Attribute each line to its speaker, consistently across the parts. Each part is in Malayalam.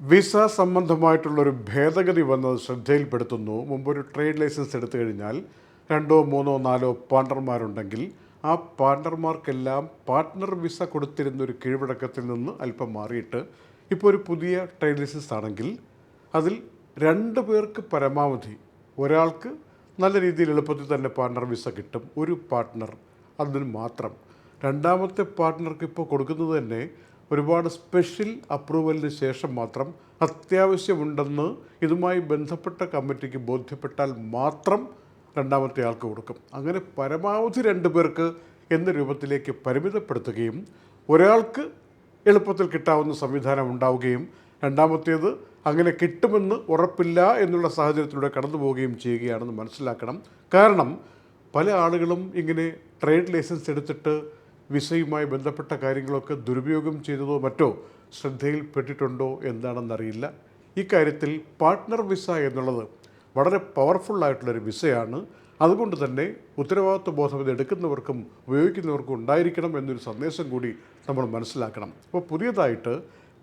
Speaker 1: വിസ സംബന്ധമായിട്ടുള്ളൊരു ഭേദഗതി വന്നത് ശ്രദ്ധയിൽപ്പെടുത്തുന്നു. മുമ്പൊരു ട്രേഡ് ലൈസൻസ് എടുത്തു കഴിഞ്ഞാൽ രണ്ടോ മൂന്നോ നാലോ പാർട്ണർമാരുണ്ടെങ്കിൽ ആ പാർട്ണർമാർക്കെല്ലാം പാർട്ണർ വിസ കൊടുത്തിരുന്ന ഒരു കീഴ്വഴക്കത്തിൽ നിന്ന് അല്പം മാറിയിട്ട് ഇപ്പോൾ ഒരു പുതിയ ട്രേഡ് ലൈസൻസ് ആണെങ്കിൽ അതിൽ രണ്ട് പേർക്ക് പരമാവധി ഒരാൾക്ക് നല്ല രീതിയിൽ എളുപ്പത്തിൽ തന്നെ പാർട്ണർ വിസ കിട്ടും. ഒരു പാർട്ണർ അതിന് മാത്രം. രണ്ടാമത്തെ പാർട്ണർക്ക് ഇപ്പോൾ കൊടുക്കുന്നത് തന്നെ ഒരുപാട് സ്പെഷ്യൽ അപ്രൂവലിന് ശേഷം മാത്രം അത്യാവശ്യമുണ്ടെന്ന് ഇതുമായി ബന്ധപ്പെട്ട കമ്മിറ്റിക്ക് ബോധ്യപ്പെട്ടാൽ മാത്രം രണ്ടാമത്തെ ആൾക്ക് കൊടുക്കും. അങ്ങനെ പരമാവധി രണ്ട് പേർക്ക് എന്ന രൂപത്തിലേക്ക് പരിമിതപ്പെടുത്തുകയും ഒരാൾക്ക് എളുപ്പത്തിൽ കിട്ടാവുന്ന സംവിധാനം ഉണ്ടാവുകയും രണ്ടാമത്തേത് അങ്ങനെ കിട്ടുമെന്ന് ഉറപ്പില്ല എന്നുള്ള സാഹചര്യത്തിലൂടെ കടന്നു പോവുകയും ചെയ്യുകയാണെന്ന് മനസ്സിലാക്കണം. കാരണം പല ആളുകളും ഇങ്ങനെ ട്രേഡ് ലൈസൻസ് എടുത്തിട്ട് വിസയുമായി ബന്ധപ്പെട്ട കാര്യങ്ങളൊക്കെ ദുരുപയോഗം ചെയ്തതോ മറ്റോ ശ്രദ്ധയിൽപ്പെട്ടിട്ടുണ്ടോ എന്താണെന്നറിയില്ല. ഇക്കാര്യത്തിൽ പാർട്ട്ണർ വിസ എന്നുള്ളത് വളരെ പവർഫുള്ളായിട്ടുള്ളൊരു വിസയാണ്. അതുകൊണ്ട് തന്നെ ഉത്തരവാദിത്വ ബോധം ഇത് എടുക്കുന്നവർക്കും ഉപയോഗിക്കുന്നവർക്കും ഉണ്ടായിരിക്കണം എന്നൊരു സന്ദേശം കൂടി നമ്മൾ മനസ്സിലാക്കണം. അപ്പോൾ പുതിയതായിട്ട്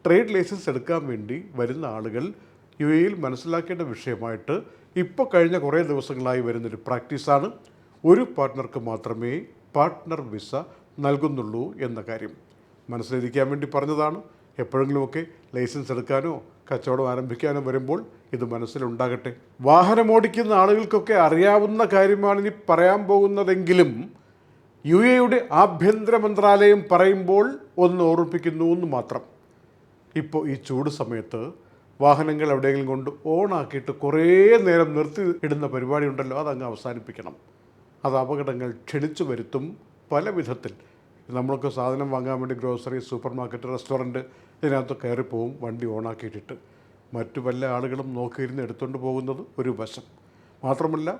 Speaker 1: ട്രേഡ് ലൈസൻസ് എടുക്കാൻ വേണ്ടി വരുന്ന ആളുകൾ യു എയിൽ മനസ്സിലാക്കേണ്ട വിഷയമായിട്ട് ഇപ്പോൾ കഴിഞ്ഞ കുറേ ദിവസങ്ങളായി വരുന്നൊരു പ്രാക്ടീസാണ്. ഒരു പാർട്ട്ണർക്ക് മാത്രമേ പാർട്ട്ണർ വിസ നൽകുന്നുള്ളൂ എന്ന കാര്യം. മനസ്സിലിരിക്കാൻ വേണ്ടി പറഞ്ഞതാണ്. എപ്പോഴെങ്കിലുമൊക്കെ ലൈസൻസ് എടുക്കാനോ കച്ചവടം ആരംഭിക്കാനോ വരുമ്പോൾ ഇത് മനസ്സിലുണ്ടാകട്ടെ. വാഹനം ഓടിക്കുന്ന ആളുകൾക്കൊക്കെ അറിയാവുന്ന കാര്യമാണ് ഇനി പറയാൻ പോകുന്നതെങ്കിലും യു എയുടെ ആഭ്യന്തര മന്ത്രാലയം പറയുമ്പോൾ ഒന്ന് ഓർമ്മിപ്പിക്കുന്നു എന്ന് മാത്രം. ഇപ്പോൾ ഈ ചൂട് സമയത്ത് വാഹനങ്ങൾ എവിടെയെങ്കിലും കൊണ്ട് ഓണാക്കിയിട്ട് കുറേ നേരം നിർത്തി ഇടുന്ന പരിപാടി ഉണ്ടല്ലോ അതങ്ങ് അവസാനിപ്പിക്കണം. അത് അപകടങ്ങൾ ക്ഷണിച്ചു വരുത്തും പല വിധത്തിൽ നമ്മളൊക്കെ സാധനം വാങ്ങാൻ വേണ്ടി ഗ്രോസറി സൂപ്പർ മാർക്കറ്റ് റെസ്റ്റോറന്റ് ഇതിനകത്ത് കയറിപ്പോവും വണ്ടി ഓണാക്കിയിട്ടിട്ട്. മറ്റു പല ആളുകളും നോക്കിയിരുന്ന് എടുത്തുകൊണ്ട് പോകുന്നത് ഒരു വശം. മാത്രമല്ല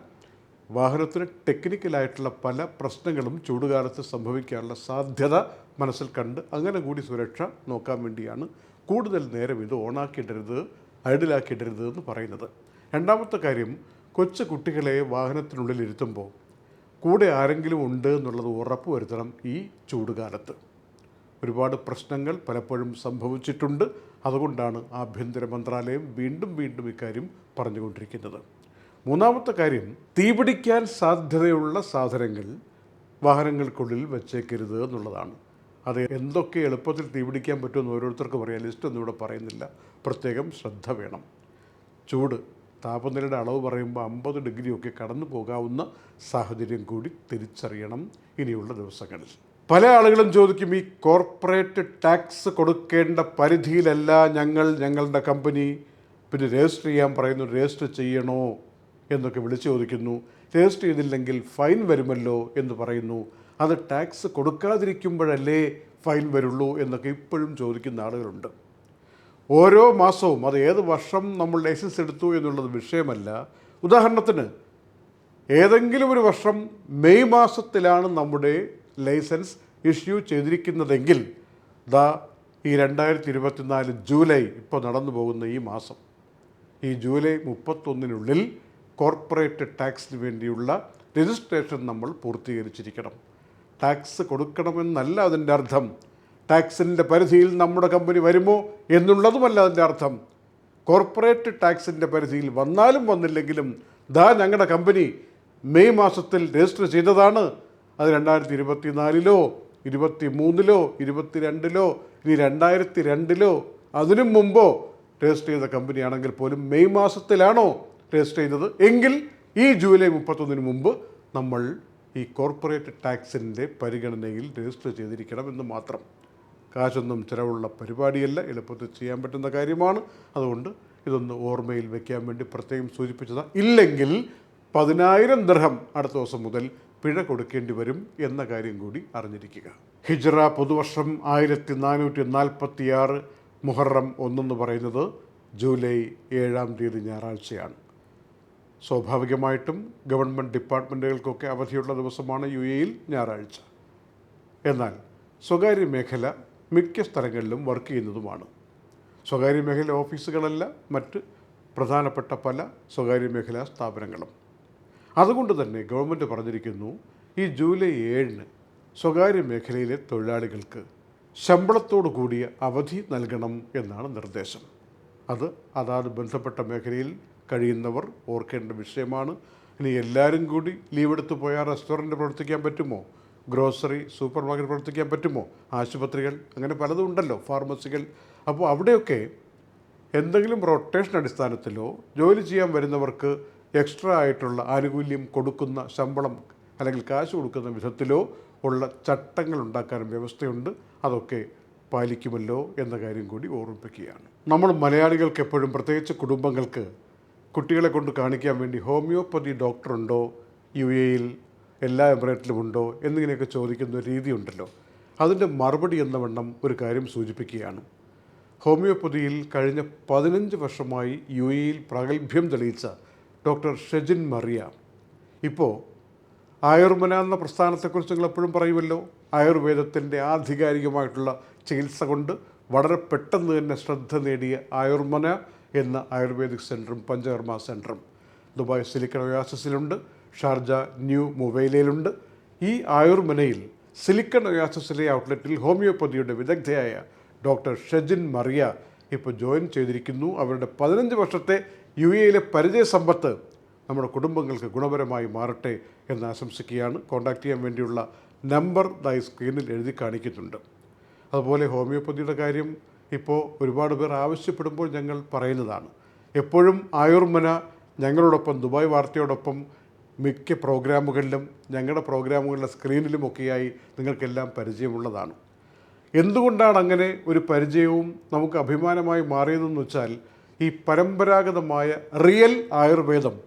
Speaker 1: വാഹനത്തിന് ടെക്നിക്കലായിട്ടുള്ള പല പ്രശ്നങ്ങളും ചൂടുകാലത്ത് സംഭവിക്കാനുള്ള സാധ്യത മനസ്സിൽ കണ്ട് അങ്ങനെ കൂടി സുരക്ഷ നോക്കാൻ വേണ്ടിയാണ് കൂടുതൽ നേരം ഇത് ഓണാക്കിയിടരുത് ഐഡിലാക്കിയിടരുത് എന്ന് പറയുന്നത്. രണ്ടാമത്തെ കാര്യം കൊച്ചു കുട്ടികളെ വാഹനത്തിനുള്ളിൽ ഇരുത്തുമ്പോൾ കൂടെ ആരെങ്കിലും ഉണ്ട് എന്നുള്ളത് ഉറപ്പ് വരുത്തണം ഈ ചൂടുകാലത്ത്. ഒരുപാട് പ്രശ്നങ്ങൾ പലപ്പോഴും സംഭവിച്ചിട്ടുണ്ട്. അതുകൊണ്ടാണ് ആഭ്യന്തര മന്ത്രാലയം വീണ്ടും വീണ്ടും ഇക്കാര്യം പറഞ്ഞുകൊണ്ടിരിക്കുന്നത്. മൂന്നാമത്തെ കാര്യം തീപിടിക്കാൻ സാധ്യതയുള്ള സാധനങ്ങൾ വാഹനങ്ങൾക്കുള്ളിൽ വെച്ചേക്കരുത് എന്നുള്ളതാണ്. അത് എന്തൊക്കെ എളുപ്പത്തിൽ തീപിടിക്കാൻ പറ്റുമെന്ന് ഓരോരുത്തർക്കും അറിയാം. ലിസ്റ്റ് ഒന്നും ഇവിടെ പറയുന്നില്ല. പ്രത്യേകം ശ്രദ്ധ വേണം. ചൂട്. താപനിലയുടെ അളവ് പറയുമ്പോൾ അമ്പത് ഡിഗ്രിയൊക്കെ കടന്നു പോകാവുന്ന സാഹചര്യം കൂടി തിരിച്ചറിയണം ഇനിയുള്ള ദിവസങ്ങളിൽ. പല ആളുകളും ചോദിക്കും ഈ കോർപ്പറേറ്റ് ടാക്സ് കൊടുക്കേണ്ട പരിധിയിലല്ല ഞങ്ങൾ ഞങ്ങളുടെ കമ്പനി? പിന്നെ രജിസ്റ്റർ ചെയ്യാൻ പറയുന്നു രജിസ്റ്റർ ചെയ്യണോ? എന്നൊക്കെ വിളിച്ചു ചോദിക്കുന്നു. രജിസ്റ്റർ ചെയ്തില്ലെങ്കിൽ ഫൈൻ വരുമല്ലോ? എന്ന് പറയുന്നു. അത് ടാക്സ് കൊടുക്കാതിരിക്കുമ്പോഴല്ലേ ഫൈൻ വരുള്ളൂ? എന്നൊക്കെ ഇപ്പോഴും ചോദിക്കുന്ന ആളുകളുണ്ട്. ഓരോ മാസവും അത് ഏത് വർഷം നമ്മൾ ലൈസൻസ് എടുത്തു എന്നുള്ളത് വിഷയമല്ല. ഉദാഹരണത്തിന് ഏതെങ്കിലും ഒരു വർഷം മെയ് മാസത്തിലാണ് നമ്മുടെ ലൈസൻസ് ഇഷ്യൂ ചെയ്തിരിക്കുന്നതെങ്കിൽ ദാ ഈ രണ്ടായിരത്തി ഇരുപത്തിനാല് ജൂലൈ ഇപ്പോൾ നടന്നു പോകുന്ന ഈ മാസം. ഈ ജൂലൈ മുപ്പത്തൊന്നിനുള്ളിൽ കോർപ്പറേറ്റ് ടാക്സിന് വേണ്ടിയുള്ള രജിസ്ട്രേഷൻ നമ്മൾ പൂർത്തീകരിച്ചിരിക്കണം. ടാക്സ് കൊടുക്കണമെന്നല്ല അതിന്റെ അർത്ഥം. ടാക്സിന്റെ പരിധിയിൽ നമ്മുടെ കമ്പനി വരുമോ എന്നുള്ളതുമല്ല അതിന്റെ അർത്ഥം. കോർപ്പറേറ്റ് ടാക്സിന്റെ പരിധിയിൽ വന്നാലും വന്നില്ലെങ്കിലും ദാ ഞങ്ങളുടെ കമ്പനി മെയ് മാസത്തിൽ രജിസ്റ്റർ ചെയ്തതാണ്. അത് രണ്ടായിരത്തി ഇരുപത്തി നാലിലോ ഇരുപത്തി മൂന്നിലോ ഇരുപത്തി രണ്ടിലോ ഇനി രണ്ടായിരത്തി രണ്ടിലോ അതിനും മുമ്പോ രജിസ്റ്റർ ചെയ്ത കമ്പനിയാണെങ്കിൽ പോലും മെയ് മാസത്തിലാണോ രജിസ്റ്റർ ചെയ്തത്. എങ്കിൽ ഈ ജൂലൈ മുപ്പത്തൊന്നിന് മുമ്പ് നമ്മൾ ഈ കോർപ്പറേറ്റ് ടാക്സിന്റെ പരിഗണനയിൽ രജിസ്റ്റർ ചെയ്തിരിക്കണം എന്ന് മാത്രം. കാശൊന്നും ചിലവുള്ള പരിപാടിയല്ല. എളുപ്പത്തിൽ ചെയ്യാൻ പറ്റുന്ന കാര്യമാണ്. അതുകൊണ്ട് ഇതൊന്ന് ഓർമ്മയിൽ വെക്കാൻ വേണ്ടി പ്രത്യേകം സൂചിപ്പിച്ചതാണ് ഇല്ലെങ്കിൽ പതിനായിരം ദർഹം അടുത്ത ദിവസം മുതൽ പിഴ കൊടുക്കേണ്ടി വരും എന്ന കാര്യം കൂടി അറിഞ്ഞിരിക്കുക. ഹിജ്റ പുതുവർഷം ആയിരത്തി നാനൂറ്റി നാൽപ്പത്തി ആറ് മുഹറം ഒന്നെന്ന് പറയുന്നത് ജൂലൈ ഏഴാം തീയതി ഞായറാഴ്ചയാണ്. സ്വാഭാവികമായിട്ടും ഗവൺമെന്റ് ഡിപ്പാർട്ട്മെന്റുകൾക്കൊക്കെ അവധിയുള്ള ദിവസമാണ് യു എയിൽ ഞായറാഴ്ച. എന്നാൽ സ്വകാര്യ മേഖല മിക്ക സ്ഥലങ്ങളിലും വർക്ക് ചെയ്യുന്നതുമാണ്. സ്വകാര്യ മേഖല ഓഫീസുകളല്ല മറ്റ് പ്രധാനപ്പെട്ട പല സ്വകാര്യ മേഖലാ സ്ഥാപനങ്ങളും. അതുകൊണ്ട് തന്നെ ഗവൺമെന്റ് പറഞ്ഞിരിക്കുന്നു ഈ ജൂലൈ ഏഴിന് സ്വകാര്യ മേഖലയിലെ തൊഴിലാളികൾക്ക് ശമ്പളത്തോടു കൂടിയ അവധി നൽകണം എന്നാണ് നിർദ്ദേശം. അത് അതാത് ബന്ധപ്പെട്ട മേഖലയിൽ കഴിയുന്നവർ ഓർക്കേണ്ട വിഷയമാണ്. ഇനി എല്ലാവരും കൂടി ലീവ് എടുത്ത് പോയാൽ റെസ്റ്റോറന്റ് പ്രവർത്തിക്കാൻ പറ്റുമോ? ഗ്രോസറി സൂപ്പർ മാർക്കറ്റ് പ്രവർത്തിക്കാൻ പറ്റുമോ? ആശുപത്രികൾ അങ്ങനെ പലതും ഉണ്ടല്ലോ ഫാർമസികൾ. അപ്പോൾ അവിടെയൊക്കെ എന്തെങ്കിലും റൊട്ടേഷൻ അടിസ്ഥാനത്തിലോ ജോലി ചെയ്യാൻ വരുന്നവർക്ക് എക്സ്ട്രാ ആയിട്ടുള്ള ആനുകൂല്യം കൊടുക്കുന്ന ശമ്പളം അല്ലെങ്കിൽ കാശ് കൊടുക്കുന്ന വിധത്തിലോ ഉള്ള ചട്ടങ്ങൾ ഉണ്ടാക്കാനും വ്യവസ്ഥയുണ്ട്. അതൊക്കെ പാലിക്കുമല്ലോ എന്ന കാര്യം കൂടി ഓർമ്മിപ്പിക്കുകയാണ്. നമ്മൾ മലയാളികൾക്ക് എപ്പോഴും പ്രത്യേകിച്ച് കുടുംബങ്ങൾക്ക് കുട്ടികളെ കൊണ്ട് കാണിക്കാൻ വേണ്ടി ഹോമിയോപ്പതി ഡോക്ടറുണ്ടോ? യു എയിൽ എല്ലാ എമിറേറ്റിലും ഉണ്ടോ എന്നിങ്ങനെയൊക്കെ ചോദിക്കുന്ന രീതി രീതിയുണ്ടല്ലോ. അതിന്റെ മറുപടി എന്ന വണ്ണം ഒരു കാര്യം സൂചിപ്പിക്കുകയാണ്. ഹോമിയോപ്പതിയിൽ കഴിഞ്ഞ പതിനഞ്ച് വർഷമായി യു എയിൽ പ്രാഗൽഭ്യം തെളിയിച്ച ഡോക്ടർ ഷെജിൻ മറിയ. ഇപ്പോൾ ആയുർമന എന്ന പ്രസ്ഥാനത്തെക്കുറിച്ച് നിങ്ങൾ എപ്പോഴും പറയുമല്ലോ ആയുർവേദത്തിന്റെ ആധികാരികമായിട്ടുള്ള ചികിത്സ കൊണ്ട് വളരെ പെട്ടെന്ന് തന്നെ ശ്രദ്ധ നേടിയ ആയുർമന എന്ന ആയുർവേദിക് സെന്ററും പഞ്ചകർമ്മ സെന്ററും ദുബായ് സിലിക്കൺ ഒയാസിസിലുണ്ട്. ഷാർജ ന്യൂ മൊബൈലയിലുണ്ട് ഈ ആയുർമനയിൽ സിലിക്കൺ ഒയാസിസിലെ ഔട്ട്ലെറ്റിൽ ഹോമിയോപ്പതിയുടെ വിദഗ്ധയായ ഡോക്ടർ ഷജിൻ മറിയ ഇപ്പോൾ ജോയിൻ ചെയ്തിരിക്കുന്നു. അവരുടെ പതിനഞ്ച് വർഷത്തെ യു എയിലെ പരിചയ സമ്പത്ത് നമ്മുടെ കുടുംബങ്ങൾക്ക് ഗുണപരമായി മാറട്ടെ എന്ന് ആശംസിക്കുകയാണ്. കോൺടാക്ട് ചെയ്യാൻ വേണ്ടിയുള്ള നമ്പർ ദൈ സ്ക്രീനിൽ എഴുതി കാണിക്കുന്നുണ്ട്. അതുപോലെ ഹോമിയോപ്പതിയുടെ കാര്യം ഇപ്പോൾ ഒരുപാട് പേർ ആവശ്യപ്പെടുമ്പോൾ ഞങ്ങൾ പറയുന്നതാണ്. എപ്പോഴും ആയുർമന ഞങ്ങളോടൊപ്പം ദുബായ് വാർത്തയോടൊപ്പം മിക്ക പ്രോഗ്രാമുകളിലും ഞങ്ങളുടെ പ്രോഗ്രാമുകളുടെ സ്ക്രീനിലുമൊക്കെയായി നിങ്ങൾക്കെല്ലാം പരിചയമുള്ളതാണ്. എന്തുകൊണ്ടാണ് അങ്ങനെ ഒരു പരിചയവും നമുക്ക് അഭിമാനമായി മാറിയതെന്ന് വെച്ചാൽ ഈ പരമ്പരാഗതമായ റിയൽ ആയുർവേദം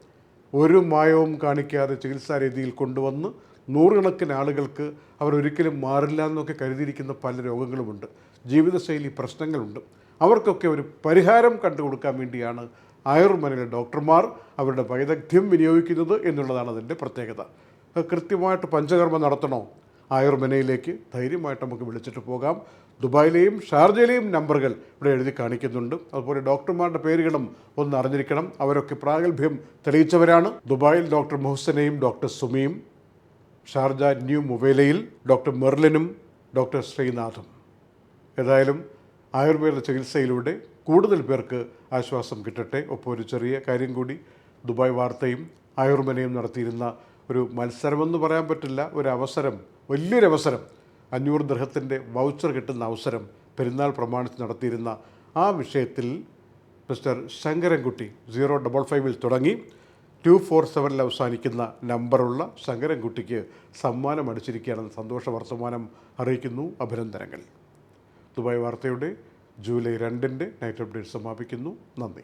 Speaker 1: ഒരു മായവും കാണിക്കാതെ ചികിത്സാരീതിയിൽ കൊണ്ടുവന്ന് നൂറുകണക്കിന് ആളുകൾക്ക് അവർ ഒരിക്കലും മാറില്ല എന്നൊക്കെ കരുതിയിരിക്കുന്ന പല രോഗങ്ങളുമുണ്ട്. ജീവിതശൈലി പ്രശ്നങ്ങളുണ്ട്. അവർക്കൊക്കെ ഒരു പരിഹാരം കണ്ടുകൊടുക്കാൻ വേണ്ടിയാണ് ആയുർമനയിലെ ഡോക്ടർമാർ അവരുടെ വൈദഗ്ധ്യം വിനിയോഗിക്കുന്നത് എന്നുള്ളതാണ് അതിന്റെ പ്രത്യേകത. കൃത്യമായിട്ട് പഞ്ചകർമ്മം നടത്തണോ? ആയുർമനയിലേക്ക് ധൈര്യമായിട്ട് നമുക്ക് വിളിച്ചിട്ട് പോകാം. ദുബായിലെയും ഷാർജയിലെയും നമ്പറുകൾ ഇവിടെ എഴുതി കാണിക്കുന്നുണ്ട്. അതുപോലെ ഡോക്ടർമാരുടെ പേരുകളും ഒന്ന് അറിഞ്ഞിരിക്കണം. അവരൊക്കെ പ്രാഗൽഭ്യം തെളിയിച്ചവരാണ്. ദുബായിൽ ഡോക്ടർ മുഹസനെയും ഡോക്ടർ സുമിയും ഷാർജ ന്യൂ മൊബൈലയിൽ ഡോക്ടർ മെർലിനും ഡോക്ടർ ശ്രീനാഥും. ഏതായാലും ആയുർവേദ ചികിത്സയിലൂടെ കൂടുതൽ പേർക്ക് ആശ്വാസം കിട്ടട്ടെ. ഒപ്പം ഒരു ചെറിയ കാര്യം കൂടി. ദുബായ് വാർത്തയും ആയുർമനയും നടത്തിയിരുന്ന ഒരു മത്സരമെന്ന് പറയാൻ പറ്റില്ല. ഒരു അവസരം വലിയൊരു അവസരം അഞ്ഞൂറ് ദൃഹത്തിന്റെ വൗച്ചർ കിട്ടുന്ന അവസരം പെരുന്നാൾ പ്രമാണിച്ച് നടത്തിയിരുന്ന ആ വിഷയത്തിൽ മിസ്റ്റർ ശങ്കരൻകുട്ടി സീറോ ഡബിൾ ഫൈവിൽ തുടങ്ങി. ടു ഫോർ സെവനിൽ അവസാനിക്കുന്ന നമ്പറുള്ള ശങ്കരൻകുട്ടിക്ക് സമ്മാനം അടിച്ചിരിക്കുകയാണെന്ന് സന്തോഷ വർത്തമാനം അറിയിക്കുന്നു. അഭിനന്ദനങ്ങൾ. ദുബായ് വാർത്തയുടെ ജൂലൈ രണ്ടിന്റെ നൈറ്റ് അപ്ഡേറ്റ് സമാപിക്കുന്നു. നന്ദി.